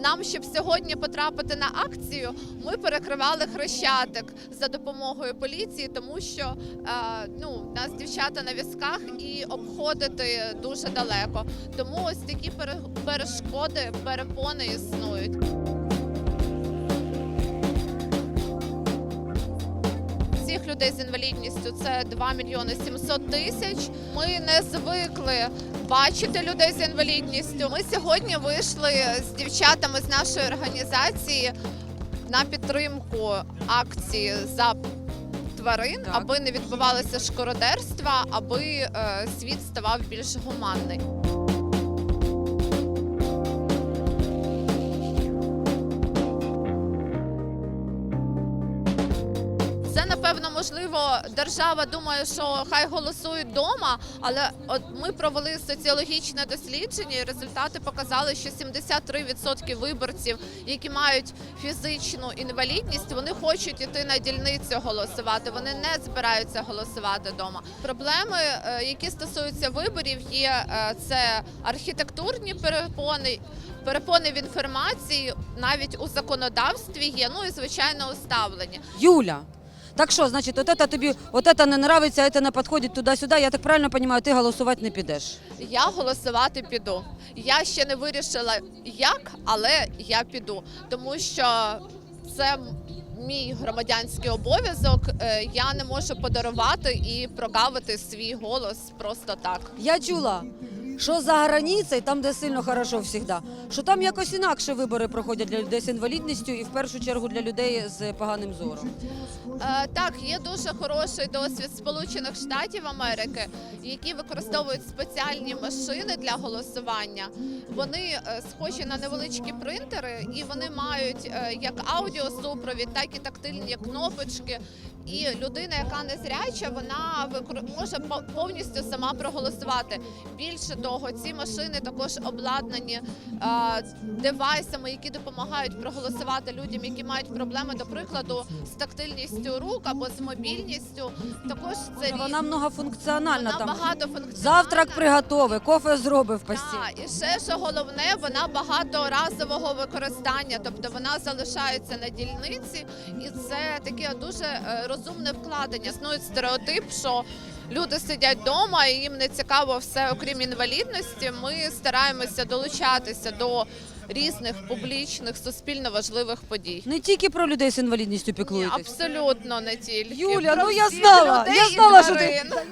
Нам, щоб сьогодні потрапити на акцію, ми перекривали хрещатик за допомогою поліції, тому що е, ну, нас дівчата на візках і обходити дуже далеко. Тому ось такі пере- перешкоди, перепони існують. Людей з інвалідністю це 2 мільйони 700 тисяч. Ми не звикли бачити людей з інвалідністю. Ми сьогодні вийшли з дівчатами з нашої організації на підтримку акції за тварин, Так. аби не відбувалося шкородерства, аби е, світ ставав більш гуманний. Напевно можливо. Держава думає, що хай голосують вдома, але от ми провели соціологічне дослідження, і результати показали, що 73% виборців, які мають фізичну інвалідність, вони хочуть іти на дільницю голосувати. Вони не збираються голосувати вдома. Проблеми, е, які стосуються виборів, є е, це архітектурні перепони. Перепони в інформації навіть у законодавстві є. Ну і звичайно уставлення. Юля. Так що, значить, от це тобі, от це не нравиться, це не підходить туди-сюди. Я так правильно розумію, ти голосувати не підеш. Я голосувати піду. Я ще не вирішила як, але я піду, тому що це мій громадянський обов'язок. Е, Я не можу подарувати і прогавити свій голос просто так. Я чула, що за границею, там, де сильно хорошо завжди, що там якось інакше вибори проходять для людей з інвалідністю і в першу чергу для людей з поганим зором. Е, Так, є дуже хороший досвід Сполучених Штатів Америки, які використовують спеціальні машини для голосування. Вони е, схожі на невеличкі принтери, і вони мають е, як аудіосупровід, так і тактильні кнопочки. І людина, яка незряча, вона може повністю сама проголосувати. Більше того, ці машини також обладнані е, девайсами, які допомагають проголосувати людям, які мають проблеми, до прикладу, з тактильністю рук або з мобільністю. Також це Вона многофункціональна вона там. багатофункціональна. Завтрак приготовив, кофе зробив в постіль. Так, і ще що головне, вона багаторазового використання, тобто вона залишається на дільниці, і це таке дуже е, розумне вкладення. Існує стереотип, що люди сидять вдома і їм не цікаво все, окрім інвалідності. Ми стараємося долучатися до різних публічних суспільно важливих подій. Не тільки про людей з інвалідністю Ні, абсолютно не тільки Юля, Про ну я всіх знала, людей я і знала, що ти- тварин.